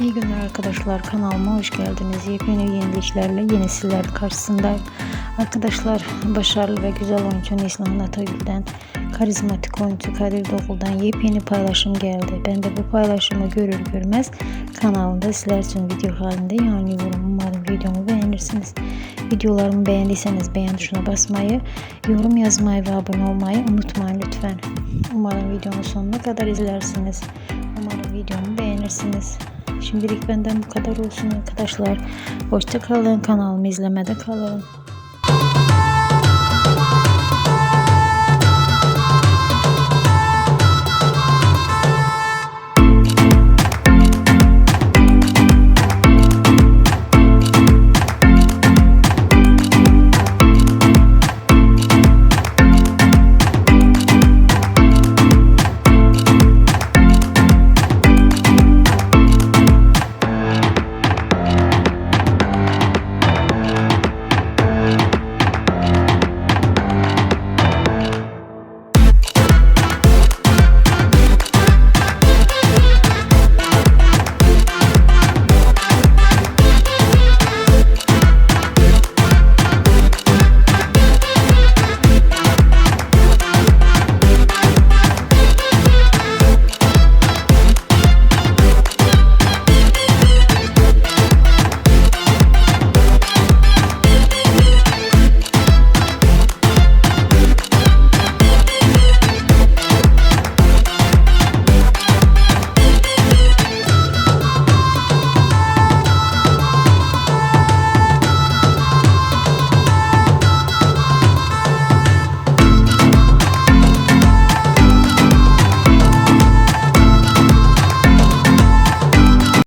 İyi günler arkadaşlar kanalıma hoş geldiniz. Yepyeni yeniliklerle yeni sizlerin karşısındayım. Arkadaşlar başarılı ve güzel oyuncu Neslihan Atagül'den karizmatik oyuncu Kadir Doğul'dan yepyeni paylaşım geldi. Ben de bu paylaşımı görür görmez kanalımda sizler için video halinde yayınlıyorum. Umarım videomu beğenirsiniz. Videolarımı beğendiyseniz beğen tuşuna basmayı, yorum yazmayı ve abone olmayı unutmayın lütfen. Umarım videonun sonuna kadar izlersiniz. Umarım videomu beğenirsiniz. Şimdilik benden bu kadar olsun arkadaşlar. Hoşça kalın. Kanalımı izlemede kalın.